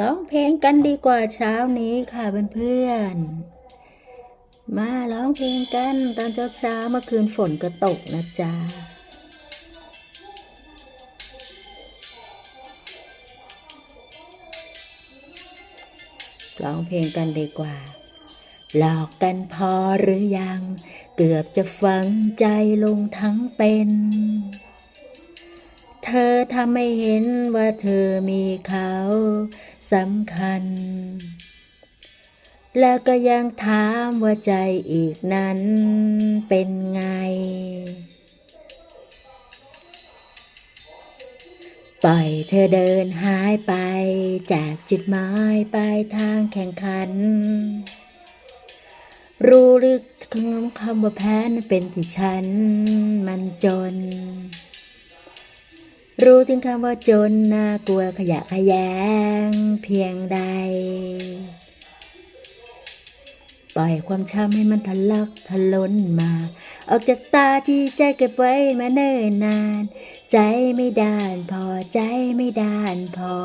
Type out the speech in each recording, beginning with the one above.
ร้องเพลงกันดีกว่าเช้านี้ค่ะเพื่อนๆ มาร้องเพลงกันตอนเช้าๆเมื่อคืนฝนก็ตกนะจ๊ะร้องเพลงกันดีกว่า หลอกกันพอหรือยัง เกือบจะฝังใจลงทั้งเป็น เธอทำไม่เห็นว่าเธอมีเขา สำคัญ แล้วก็ยังถามว่าใจอีกนั้นเป็นไง ปล่อยเธอเดินหายไป จากจุดหมายปลายทางแข่งขัน รู้หรือคำคำว่าแพ้นั้นเป็นที่ฉันมันจน รู้ถึงคำว่าจนน่ากลัวขยะขยงเพียงใด ปล่อยความช้ำให้มันทะลักทะล้นมา ออกจากตาที่ใจเก็บไว้มาเนิ่นนาน ใจไม่ด้านพอใจไม่ด้านพอ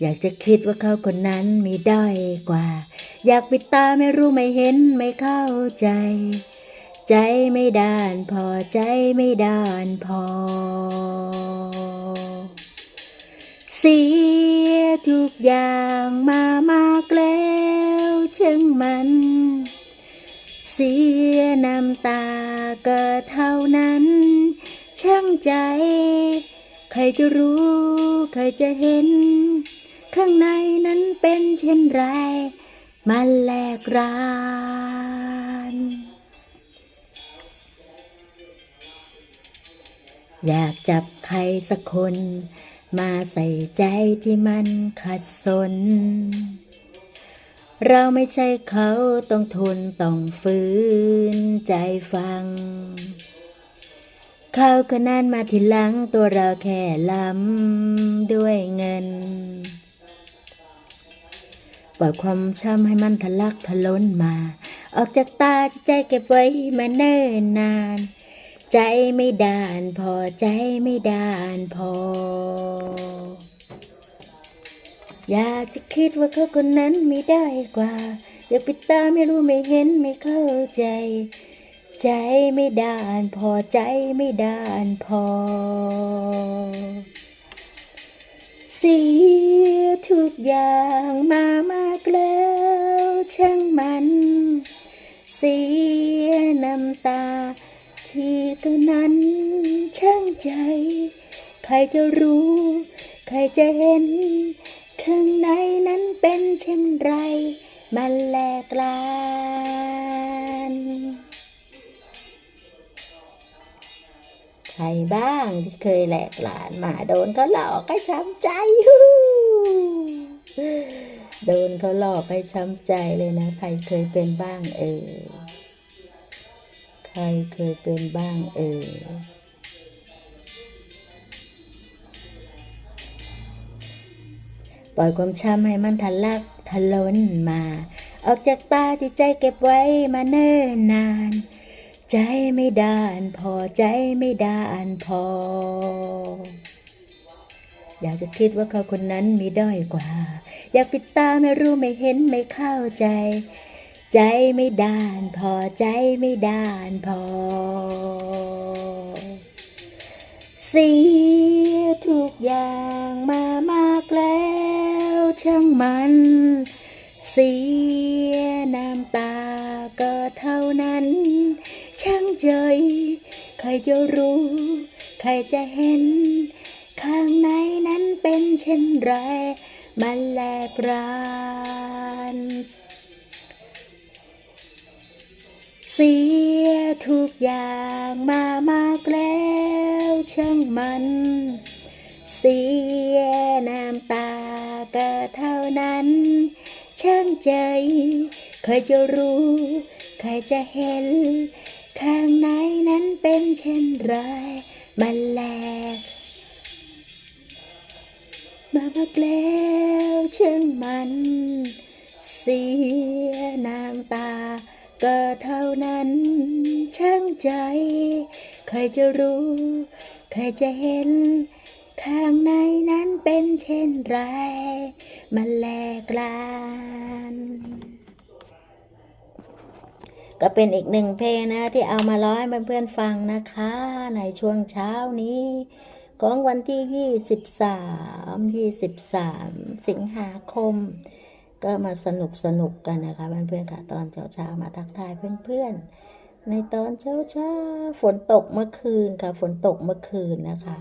อยากจะคิดว่าเขาคนนั้นมีด้อยกว่า อยากปิดตาไม่รู้ไม่เห็นไม่เข้าใจ ใจไม่ด้านพอใจไม่ด้านพอ เสียทุกอย่างมามากแล้วช่างมัน เสียน้ำตาก็เท่านั้น ช่างใจ ใครจะรู้ ใครจะเห็น ข้างในนั้นเป็นเช่นไร มันแหลกราน อยากจับใครสักคน มาใส่ใจที่มันขัดสน เราไม่ใช่เขาต้องทนต้องฝืนใจฟัง เขาคนนั้นมาทีหลังตัวเราแค่ล้ำด้วยเงินปล่อยความช้ำให้มันทะลักทะล้นมา ออกจากตาที่ใจเก็บไว้มาเนิ่นนาน ใจไม่ด้านพอใจไม่ด้านพอ อยากจะคิดว่าเขาคนนั้นไมีได้กว่าอย่าปิดตาไม่รู้ไม่เห็นไม่เข้าใจ ใจไม่ด้านพอใจไม่ด้านพอ เสียทุกอย่าง ใครจะรู้ ใครจะเห็น ข้างในนั้นเป็นเช่นไร มันแหลกลานใครบ้างที่เคยแหลกหลานมาโดนเขาหลอกให้ช้ำใจฮู้โดนเขาหลอกให้ช้ำใจเลยนะ ใครเคยเป็นบ้างเออ ใครเคยเป็นบ้างเออ ปล่อยความช้ำให้มันทะลักทะล้นมา ออกจากตาที่ใจเก็บไว้มาเนิ่นนาน ใจไม่ด้านพอใจไม่ด้านพอ อยากจะคิดว่าเขาคนนั้นมีด้อยกว่า อยากปิดตาไม่รู้ไม่เห็นไม่เข้าใจ ใจไม่ด้านพอใจไม่ด้านพอ เสียทุกอย่าง มันเสียน้ำตาก็เท่านั้น ช่างใจใครจะรู้ ใครจะเห็น ข้างในนั้นเป็นเช่นไรมันแลกรานเสียทุกอย่างมามากแล้วช่างมัน เสียน้ำตาก็เนั้น ช่างใจ ใครจะรู้ ใครจะเห็น ข้างในนั้นเป็นเช่นไร มันแหลกมามากแล้วช่างมัน เสียน้ำตา ก็เท่านั้น ช่างใจ ใครจะรู้ ใครจะเห็น ข้างในนั้นเป็นเช่นไรมันแลกลาน ก็เป็นอีกหนึ่งเพลงนะ ที่เอามาร้อยเพื่อนๆฟังนะคะ ในช่วงเช้านี้ ของวันที่ 23 23 สิงหาคม ก็มาสนุกสนุกกันนะคะเพื่อนๆค่ะตอนเช้าๆมาทักทายเพื่อนๆในตอนเช้าๆฝนตกเมื่อคืนค่ะ ฝนตกเมื่อคืนนะคะ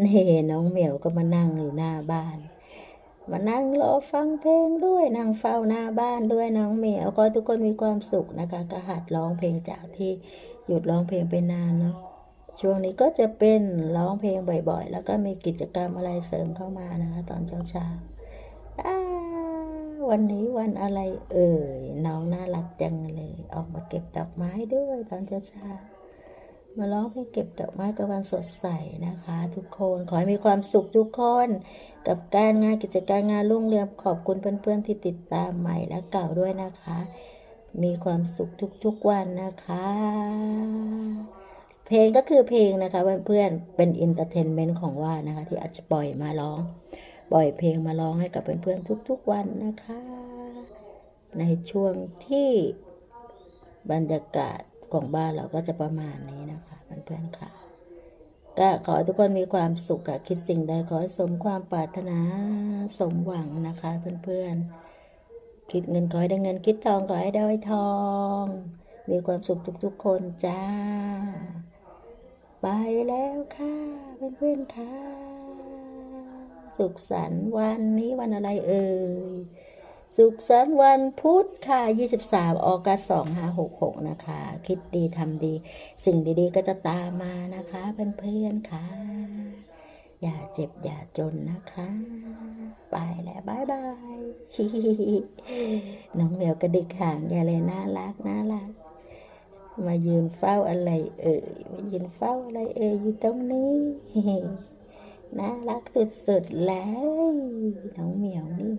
นี่น้องเหมียวก็มานั่งอยู่หน้าบ้าน มานั่งรอฟังเพลงด้วยนั่งเฝ้าหน้าบ้านด้วยน้องเหมียวก็ทุกคนมีความสุขนะคะก็หัดร้องเพลงจากที่หยุดร้องเพลงไปนานเนาะช่วงนี้ก็จะเป็นร้องเพลงบ่อยๆ แล้วก็มีกิจกรรมอะไรเสริมเข้ามานะคะตอนเช้าๆอ่าวันนี้วันอะไรเอ่ยน้องน่ารักจังเลย ออกมาเก็บดอกไม้ด้วยตอนเช้าๆ มาร้องเพลงเก็บดอกไม้กับวันสดใสนะคะ ทุกคนขอให้มีความสุขทุกคน กับการงานกิจการงานรุ่งเรืองขอบคุณเพื่อนๆที่ติดตามใหม่และเก่าด้วยนะคะ มีความสุขทุกๆวันนะคะ เพลงก็คือเพลงนะคะเพื่อนๆเป็นอินเตอร์เทนเมนต์ของว่านะคะ ที่อาจจะปล่อยมาร้องปล่อยเพลงมาร้องให้กับเพื่อนๆทุก ๆวันนะคะ ในช่วงที่บรรยากาศของบ้านเราก็จะประมาณนี้ เพื่อนๆค่ะ ก็ขอทุกคนมีความสุขกับคิดสิ่งใดขอสมความปรารถนาสมหวังนะคะ เพื่อนๆ คิดเงินขอให้ได้เงินคิดทองขอให้ได้ทอง มีความสุขทุกๆคนจ้า ไปแล้วค่ะ เพื่อนๆค่ะ สุขสันต์วันนี้วันอะไรเอ่ย สุขสันต์วันพุธค่ะ 23 ออกัส2566 นะคะ คิดดีทำดี สิ่งดีๆ ก็จะตามมานะคะเพื่อนๆค่ะ อย่าเจ็บอย่าจนนะคะ ไปแล้วบายบาย น้องเหมียวกระดิกหางอย่าเลยน่ารักน่ารัก มายืนเฝ้าอะไรเอ่ย มายืนเฝ้าอะไรเอ่ยอยู่ตรงนี้ น่ารักสุดๆแล้วน้องเหมียวนี่